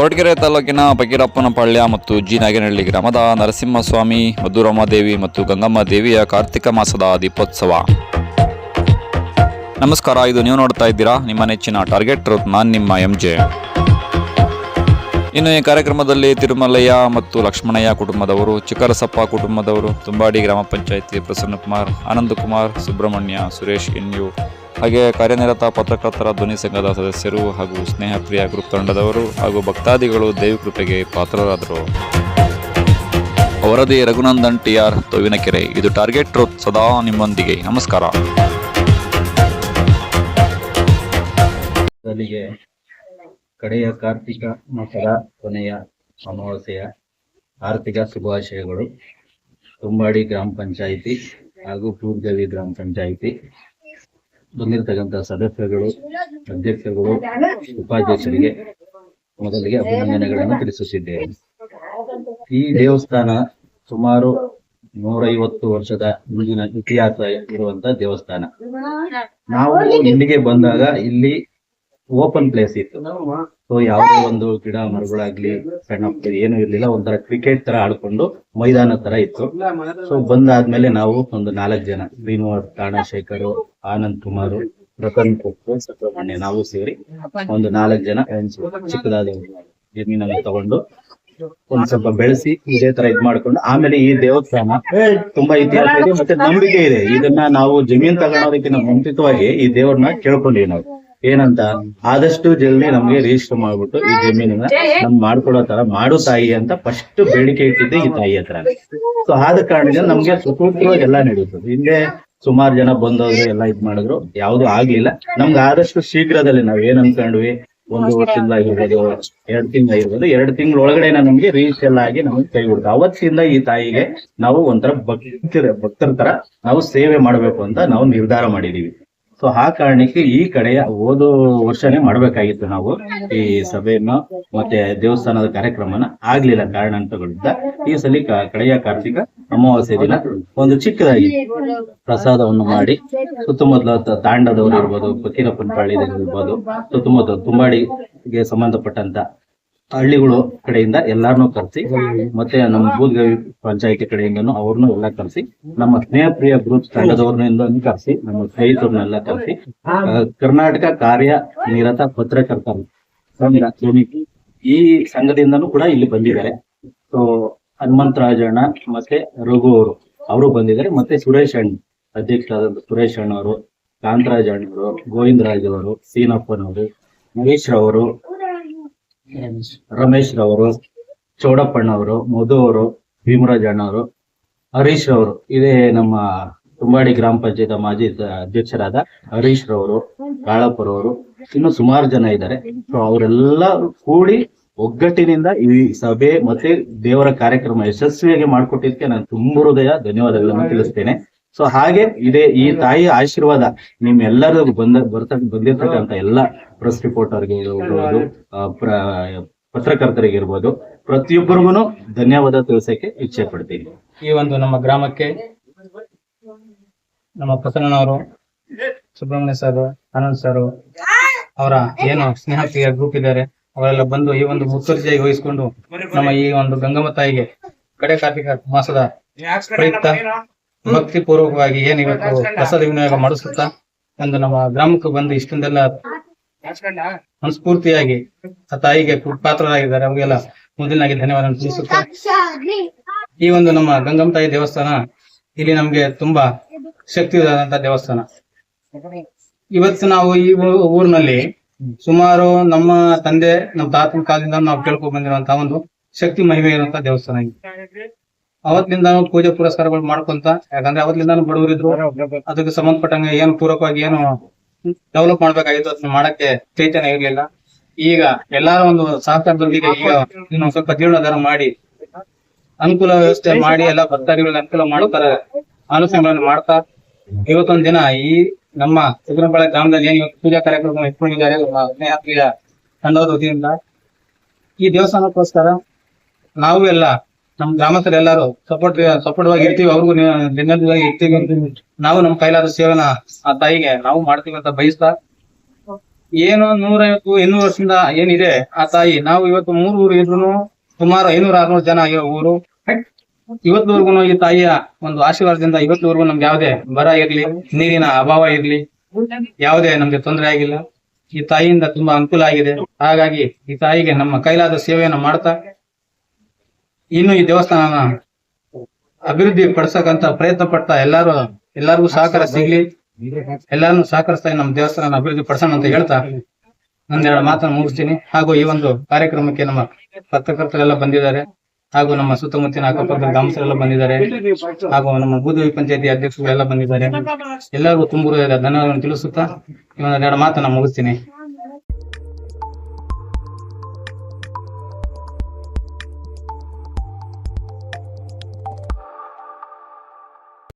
ಕೊರಟಗೆರೆ ತಾಲೂಕಿನ ಭಗೀರಪ್ಪನಪಾಳ್ಯ ಮತ್ತು ಜಿ ನಾಗೇನಹಳ್ಳಿ ಗ್ರಾಮದ ನರಸಿಂಹಸ್ವಾಮಿ ಮಧುರಮಾದೇವಿ ಮತ್ತು ಗಂಗಮ್ಮ ದೇವಿಯ ಕಾರ್ತಿಕ ಮಾಸದ ದೀಪೋತ್ಸವ. ನಮಸ್ಕಾರ, ಇದು ನೀವು ನೋಡ್ತಾ ಇದ್ದೀರಾ? ನಿಮ್ಮ ನೆಚ್ಚಿನ ಟಾರ್ಗೆಟ್ ರೂತ್ ನಾನು ನಿಮ್ಮ ಎಂ ಜೆ ಇನ್ನು ಈ ಕಾರ್ಯಕ್ರಮದಲ್ಲಿ ತಿರುಮಲಯ್ಯ ಮತ್ತು ಲಕ್ಷ್ಮಣಯ್ಯ ಕುಟುಂಬದವರು, ಚಿಕ್ಕರಸಪ್ಪ ಕುಟುಂಬದವರು, ತುಂಬಾಡಿ ಗ್ರಾಮ ಪಂಚಾಯಿತಿ ಪ್ರಸನ್ನಕುಮಾರ್, ಆನಂದಕುಮಾರ್, ಸುಬ್ರಹ್ಮಣ್ಯ, ಸುರೇಶ್, ಎನ್ ಯು ಹಾಗೆ ಕಾರ್ಯನಿರತ ಪತ್ರಕರ್ತರ ಧ್ವನಿ ಸಂಘದ ಸದಸ್ಯರು ಹಾಗೂ ಸ್ನೇಹಪ್ರಿಯ ಗ್ರೂಪ್ ತಂಡದವರು ಹಾಗೂ ಭಕ್ತಾದಿಗಳು ದೇವಿ ಕೃಪೆಗೆ ಪಾತ್ರರಾದರು. ವರದಿ ರಘುನಂದನ್ ಟಿ ಆರ್ ತೋವಿನಕೆರೆ ಇದು ಟಾರ್ಗೆಟ್ ರೋತ್ ಸದಾ ನಿಮ್ಮೊಂದಿಗೆ. ನಮಸ್ಕಾರ. ಕಡೆಯ ಕಾರ್ತಿಕ ಮಾಸದ ಕೊನೆಯ ಅಮಾವಾಸ್ಯೆಯ ಆರ್ಥಿಕ ಶುಭಾಶಯಗಳು. ತುಂಬಾಡಿ ಗ್ರಾಮ ಪಂಚಾಯಿತಿ ಹಾಗೂ ಪೂರ್ಗವಿ ಗ್ರಾಮ ಪಂಚಾಯಿತಿ. ಬಂದಿರತಕ್ಕಂಥ ಸದಸ್ಯರುಗಳು, ಅಧ್ಯಕ್ಷರುಗಳು, ಉಪಾಧ್ಯಕ್ಷರಿಗೆ ಮೊದಲಿಗೆ ಅಭಿನಂದನೆಗಳನ್ನು ತಿಳಿಸುತ್ತಿದ್ದೇನೆ. ಈ ದೇವಸ್ಥಾನ ಸುಮಾರು ನೂರೈವತ್ತು ವರ್ಷದ ಮುಂದಿನ ಇತಿಹಾಸ ಇರುವಂತ ದೇವಸ್ಥಾನ. ನಾವು ಇಲ್ಲಿಗೆ ಬಂದಾಗ ಇಲ್ಲಿ ಓಪನ್ ಪ್ಲೇಸ್ ಇತ್ತು. ಸೊ ಯಾವುದೇ ಒಂದು ಗಿಡ ಮರಗಳಾಗ್ಲಿ, ಸಣ್ಣ ಏನು ಇರ್ಲಿಲ್ಲ, ಒಂಥರ ಕ್ರಿಕೆಟ್ ತರ ಆಡ್ಕೊಂಡು ಮೈದಾನ ತರ ಇತ್ತು. ಸೊ ಬಂದಾದ್ಮೇಲೆ ನಾವು ಒಂದು ನಾಲ್ಕು ಜನ, ಶ್ರೀನಿವಾಸ್ ಕಾಣಶೇಖರ್ ಆನಂದ್ ಕುಮಾರ್, ರತನ್ ಕೊಪ್ಪು ಸುಬ್ರಹ್ಮಣ್ಯ, ನಾವು ಸೇರಿ ಒಂದು ನಾಲ್ಕು ಜನ ಚಿಕ್ಕದಾದ ಜಮೀನನ್ನು ತಗೊಂಡು ಒಂದ್ ಸ್ವಲ್ಪ ಬೆಳೆಸಿ ಇದೇ ತರ ಇದ್ ಮಾಡ್ಕೊಂಡು, ಆಮೇಲೆ ಈ ದೇವಸ್ಥಾನ ತುಂಬಾ ಇತಿಹಾಸ ಇದೆ ಮತ್ತೆ ನಂಬಿಕೆ ಇದೆ. ಇದನ್ನ ನಾವು ಜಮೀನ್ ತಗೊಳೋದಕ್ಕಿಂತ ಮುಂಚಿತವಾಗಿ ಈ ದೇವ್ರನ್ನ ಕೇಳ್ಕೊಂಡಿವಿ ನಾವು. ಏನಂತ? ಆದಷ್ಟು ಜಲ್ದಿ ನಮ್ಗೆ ರಿಜಿಸ್ಟರ್ ಮಾಡ್ಬಿಟ್ಟು ಈ ಜಮೀನನ್ನ ನಮ್ ಮಾಡ್ಕೊಡೋ ತರ ಮಾಡು ತಾಯಿ ಅಂತ ಫಸ್ಟ್ ಬೇಡಿಕೆ ಇಟ್ಟಿದ್ದೆ ಈ ತಾಯಿ ಹತ್ರ. ಸೊ ಆದ ಕಾರಣದಿಂದ ನಮ್ಗೆ ಸುಸೂತ್ರವಾಗಿ ಎಲ್ಲ ನಡೆಯುತ್ತದೆ. ಹಿಂದೆ ಸುಮಾರು ಜನ ಬಂದವರು ಎಲ್ಲ ಇದ್ ಮಾಡಿದ್ರು. ಯಾವ್ದು ಆಗ್ಲಿಲ್ಲ. ನಮ್ಗೆ ಆದಷ್ಟು ಶೀಘ್ರದಲ್ಲಿ ನಾವ್ ಏನ್ ಅನ್ಕೊಂಡ್ವಿ? ಒಂದು ತಿಂಗಳಾಗಿರ್ಬೋದು ಎರಡ್ ತಿಂಗಳಾಗಿರ್ಬೋದು ಎರಡು ತಿಂಗಳ ಒಳಗಡೆ ನಮ್ಗೆ ರೀಚ್ ಎಲ್ಲ ಆಗಿ ನಮ್ಗೆ ಕೈ ಬಿಡ್ತು ಅವತ್ತಿಂದ ಈ ತಾಯಿಗೆ ನಾವು ಒಂಥರ ಭಕ್ತರ ಭಕ್ತರ ತರ ನಾವು ಸೇವೆ ಮಾಡ್ಬೇಕು ಅಂತ ನಾವು ನಿರ್ಧಾರ ಮಾಡಿದೀವಿ. ಸೊ ಆ ಕಾರಣಕ್ಕೆ ಈ ಕಡೆಯ ಹೋದ ವರ್ಷನೇ ಮಾಡ್ಬೇಕಾಗಿತ್ತು ನಾವು. ಈ ಸಭೆಯನ್ನ ಮತ್ತೆ ದೇವಸ್ಥಾನದ ಕಾರ್ಯಕ್ರಮನ ಆಗ್ಲಿಲ್ಲ ಕಾರಣಾಂತಗಳಿಂದ ಈ ಸಲ ಕಡೆಯ ಕಾರ್ತಿಕ ಅಮಾವಾಸ್ಯ ದಿನ ಒಂದು ಚಿಕ್ಕದಾಗಿ ಪ್ರಸಾದವನ್ನು ಮಾಡಿ ಸುತ್ತಮುತ್ತಲ ತಾಂಡದವರು ಇರ್ಬೋದು ಫಕೀರಪ್ಪನ ಪಾಳ್ಯದವರು ಇರ್ಬೋದು ಸುತ್ತಮುತ್ತ ತುಂಬಾಡಿಗೆ ಸಂಬಂಧಪಟ್ಟಂತ ಹಳ್ಳಿಗಳು ಕಡೆಯಿಂದ ಎಲ್ಲಾರನು ಕರೆಸಿ ಮತ್ತೆ ನಮ್ಮ ಬೂದ್ಗವಿ ಪಂಚಾಯತಿ ಕಡೆಯಿಂದನು ಅವ್ರನ್ನು ಎಲ್ಲ ಕರೆಸಿ ನಮ್ಮ ಸ್ನೇಹಪ್ರಿಯ ಗ್ರೂಪ್ ತಂಡದವ್ರನ್ನಿಂದ ಕರೆಸಿ ನಮ್ಮ ಸ್ನೇಹಿತರನ್ನೆಲ್ಲ ಕರೆಸಿ ಕರ್ನಾಟಕ ಕಾರ್ಯ ನಿರತ ಪತ್ರಕರ್ತ ಈ ಸಂಘದಿಂದನೂ ಕೂಡ ಇಲ್ಲಿ ಬಂದಿದ್ದಾರೆ. ಸೊ ಹನುಮಂತರಾಜಣ್ಣ ಮತ್ತೆ ರಘು ಅವರು ಅವರು ಬಂದಿದ್ದಾರೆ. ಮತ್ತೆ ಸುರೇಶ್ ಅಣ್ಣ ಅಧ್ಯಕ್ಷರಾದ ಸುರೇಶ್ ಅಣ್ಣವರು ಕಾಂತರಾಜ್ ಅಣ್ಣವರು ಗೋವಿಂದರಾಜ್ ಅವರು ಸೀನಪ್ಪನವರು ಮಹೇಶ್ ರವರು ರಮೇಶ್ ರವರು ಚೌಡಪ್ಪಣ್ಣವರು ಮಧು ಅವರು ಭೀಮರಾಜ್ ಅಣ್ಣವರು, ಹರೀಶ್ ರವರು. ಇದೇ ನಮ್ಮ ತುಂಬಾಡಿ ಗ್ರಾಮ ಪಂಚಾಯತ್ ಮಾಜಿ ಅಧ್ಯಕ್ಷರಾದ ಹರೀಶ್ ರವರು ಕಾಳಪ್ಪರವರು ಇನ್ನು ಸುಮಾರು ಜನ ಇದ್ದಾರೆ. ಸೊ ಅವರೆಲ್ಲ ಕೂಡಿ ಒಗ್ಗಟ್ಟಿನಿಂದ ಈ ಸಭೆ ಮತ್ತೆ ದೇವರ ಕಾರ್ಯಕ್ರಮ ಯಶಸ್ವಿಯಾಗಿ ಮಾಡಿಕೊಟ್ಟಿದ್ದಕ್ಕೆ ನಾನು ತುಂಬ ಹೃದಯ ಧನ್ಯವಾದಗಳನ್ನು ತಿಳಿಸ್ತೇನೆ. ಸೊ ಹಾಗೆ ಇದೇ ಈ ತಾಯಿ ಆಶೀರ್ವಾದ ನಿಮ್ಮೆಲ್ಲರೂ ಬಂದ, ಬರ್ತ, ಬಂದಿರ್ತಕ್ಕಂಥ ಎಲ್ಲ ಪ್ರೆಸ್ ರಿಪೋರ್ಟರ್ಗೆ ಇರ್ಬೋದು ಆ, ಪ್ರ- ಪತ್ರಕರ್ತರಿಗೆ ಇರ್ಬೋದು. ಪ್ರತಿಯೊಬ್ಬರಿಗೂ ಧನ್ಯವಾದ ತಿಳಿಸಕ್ಕೆ ಇಚ್ಛೆ ಪಡ್ತೀನಿ. ಈ ಒಂದು ನಮ್ಮ ಗ್ರಾಮಕ್ಕೆ ನಮ್ಮ ಪ್ರಸನ್ನನವರು ಸುಬ್ರಹ್ಮಣ್ಯ ಸರ್ ಆನಂದ್ ಸರ್ ಅವರ ಏನು ಸ್ನೇಹಪ್ರಿಯ ಗ್ರೂಪ್ ಇದ್ದಾರೆ ಅವರೆಲ್ಲ ಬಂದು ಈ ಒಂದು ಮುತ್ತರ್ಜಿಯಾಗಿ ವಹಿಸಿಕೊಂಡು ನಮ್ಮ ಈ ಒಂದು ಗಂಗಮ್ಮ ತಾಯಿಗೆ ಕಡೆ ಕಾರ್ತಿಕ ಮಾಸದ ಪ್ರಯುಕ್ತ ಭಕ್ತಿ ಪೂರ್ವಕವಾಗಿ ಏನಿವತ್ತು ಇವತ್ತು ಪ್ರಸಾದ ವಿನಿಯೋಗ ಮಾಡಿಸುತ್ತಾ ಒಂದು ನಮ್ಮ ಗ್ರಾಮಕ್ಕೆ ಬಂದು ಇಷ್ಟೊಂದೆಲ್ಲ ಮನಸ್ಫೂರ್ತಿಯಾಗಿ ಆ ತಾಯಿಗೆ ಪಾತ್ರರಾಗಿದ್ದಾರೆ. ಅವರಿಗೆಲ್ಲ ಮೊದಲಿನಾಗಿ ಧನ್ಯವಾದ ತಿಳಿಸುತ್ತಾ ಈ ಒಂದು ನಮ್ಮ ಗಂಗಮ್ಮ ತಾಯಿ ದೇವಸ್ಥಾನ ಇಲ್ಲಿ ನಮ್ಗೆ ತುಂಬಾ ಶಕ್ತಿಯಾದಂತ ದೇವಸ್ಥಾನ. ಇವತ್ತು ನಾವು ಈ ಊರಿನಲ್ಲಿ ಸುಮಾರು ನಮ್ಮ ತಂದೆ ನಮ್ಮ ತಾತನ ಕಾಲದಿಂದ ನಾವು ಕೇಳ್ಕೊಂಡ್ ಬಂದಿರುವಂತ ಒಂದು ಶಕ್ತಿ ಮಹಿಮೆ ಇರುವಂತ ದೇವಸ್ಥಾನ ಇದು. ಅವತ್ತಿನಿಂದ ಪೂಜೆ ಪುರಸ್ಕಾರಗಳು ಮಾಡ್ಕೊಂತ ಯಾಕಂದ್ರೆ ಅವತ್ತಿಂದ ಬಡವರಿದ್ರು. ಅದಕ್ಕೆ ಸಂಬಂಧಪಟ್ಟಂಗೆ ಏನು ಪೂರಕವಾಗಿ ಏನು ಡೆವಲಪ್ ಮಾಡ್ಬೇಕಾಗಿತ್ತು ಅದನ್ನ ಮಾಡಕ್ಕೆ ಚೈತನ್ಯ ಇರ್ಲಿಲ್ಲ. ಈಗ ಎಲ್ಲಾರ ಒಂದು ಸಹಕಾರದೊಂದಿಗೆ ಈಗ ಇನ್ನು ಸ್ವಲ್ಪ ಜೀರ್ಣೋದ್ಧಾರ ಮಾಡಿ ಅನುಕೂಲ ವ್ಯವಸ್ಥೆ ಮಾಡಿ ಎಲ್ಲ ಭಕ್ತಾದಿಗಳಿಗೆ ಅನುಕೂಲ ಮಾಡುತ್ತಾರೆ ಆಲೋಚನೆಗಳನ್ನು ಮಾಡ್ತಾ. ಇವತ್ತೊಂದ್ ದಿನ ಈ ನಮ್ಮ ಸಿದ್ದನಪಾಳ್ಯ ಗ್ರಾಮದಲ್ಲಿ ಏನ್ ಇವತ್ತು ಪೂಜಾ ಕಾರ್ಯಕ್ರಮ ಇಟ್ಕೊಂಡಿದ್ದಾರೆ ತಂಡದ ವತಿಯಿಂದ ಈ ದೇವಸ್ಥಾನಕ್ಕೋಸ್ಕರ ನಾವು ಎಲ್ಲ ನಮ್ಮ ಗ್ರಾಮಸ್ಥರು ಎಲ್ಲರೂ ಸಪೋರ್ಟ್ ಸಪೋರ್ಟ್ ಆಗಿ ಇರ್ತೀವಿ. ಅವ್ರಿಗೂ ಬೆನ್ನೆಲುಬಾಗಿ ಇರ್ತೀವಿ. ನಾವು ನಮ್ ಕೈಲಾದ ಸೇವೆನ ಆ ತಾಯಿಗೆ ನಾವು ಮಾಡ್ತೀವಿ ಅಂತ ಬಯಸ್ತಾ ಏನು ನೂರೈವತ್ತು, ಇನ್ನೂರು ವರ್ಷದಿಂದ ಏನಿದೆ ಆ ತಾಯಿ. ನಾವು ಇವತ್ತು ಮೂರು ಊರು ಇದ್ರು ಸುಮಾರು ಐನೂರ, ಆರ್ನೂರು ಜನ ಆಗಿರೋ ಊರು. ಇವತ್ತುವರೆಗೂ ಈ ತಾಯಿಯ ಒಂದು ಆಶೀರ್ವಾದದಿಂದ ಇವತ್ತುವರೆಗೂ ನಮ್ಗೆ ಯಾವ್ದೇ ಬರ ಇರ್ಲಿ, ನೀರಿನ ಅಭಾವ ಇರ್ಲಿ, ಯಾವುದೇ ನಮ್ಗೆ ತೊಂದರೆ ಆಗಿಲ್ಲ. ಈ ತಾಯಿಯಿಂದ ತುಂಬಾ ಅನುಕೂಲ ಆಗಿದೆ. ಹಾಗಾಗಿ ಈ ತಾಯಿಗೆ ನಮ್ಮ ಕೈಲಾದ ಸೇವೆಯನ್ನು ಮಾಡ್ತಾ ಇನ್ನು ಈ ದೇವಸ್ಥಾನನ ಅಭಿವೃದ್ಧಿ ಪಡಿಸಕಂತ ಪ್ರಯತ್ನ ಪಡ್ತಾ ಎಲ್ಲಾರು, ಎಲ್ಲಾರ್ಗೂ ಸಹಕಾರ ಸಿಗ್ಲಿ. ಎಲ್ಲಾರು ಸಹಕರಿಸ್ತಾ ನಮ್ಮ ದೇವಸ್ಥಾನ ಅಭಿವೃದ್ಧಿ ಪಡಿಸೋಣ ಅಂತ ಹೇಳ್ತಾ ನಂದೆರಡು ಮಾತನ್ನು ಮುಗಿಸ್ತೀನಿ. ಹಾಗೂ ಈ ಒಂದು ಕಾರ್ಯಕ್ರಮಕ್ಕೆ ನಮ್ಮ ಪತ್ರಕರ್ತರೆಲ್ಲ ಬಂದಿದ್ದಾರೆ. ಹಾಗೂ ನಮ್ಮ ಸುತ್ತಮುತ್ತಿನ ಅಕ್ಕಪಕ್ಕದ ಗ್ರಾಮಸ್ಥರೆಲ್ಲ ಬಂದಿದ್ದಾರೆ. ಹಾಗೂ ನಮ್ಮ ಬೂದವಿ ಪಂಚಾಯತಿ ಎಲ್ಲ ಬಂದಿದ್ದಾರೆ. ಎಲ್ಲರಿಗೂ ತುಂಬ ಧನ್ಯವಾದಗಳನ್ನು ತಿಳಿಸುತ್ತಾ ಈ ಒಂದೆರಡು ಮಾತನ್ನ ಮುಗಿಸ್ತೀನಿ.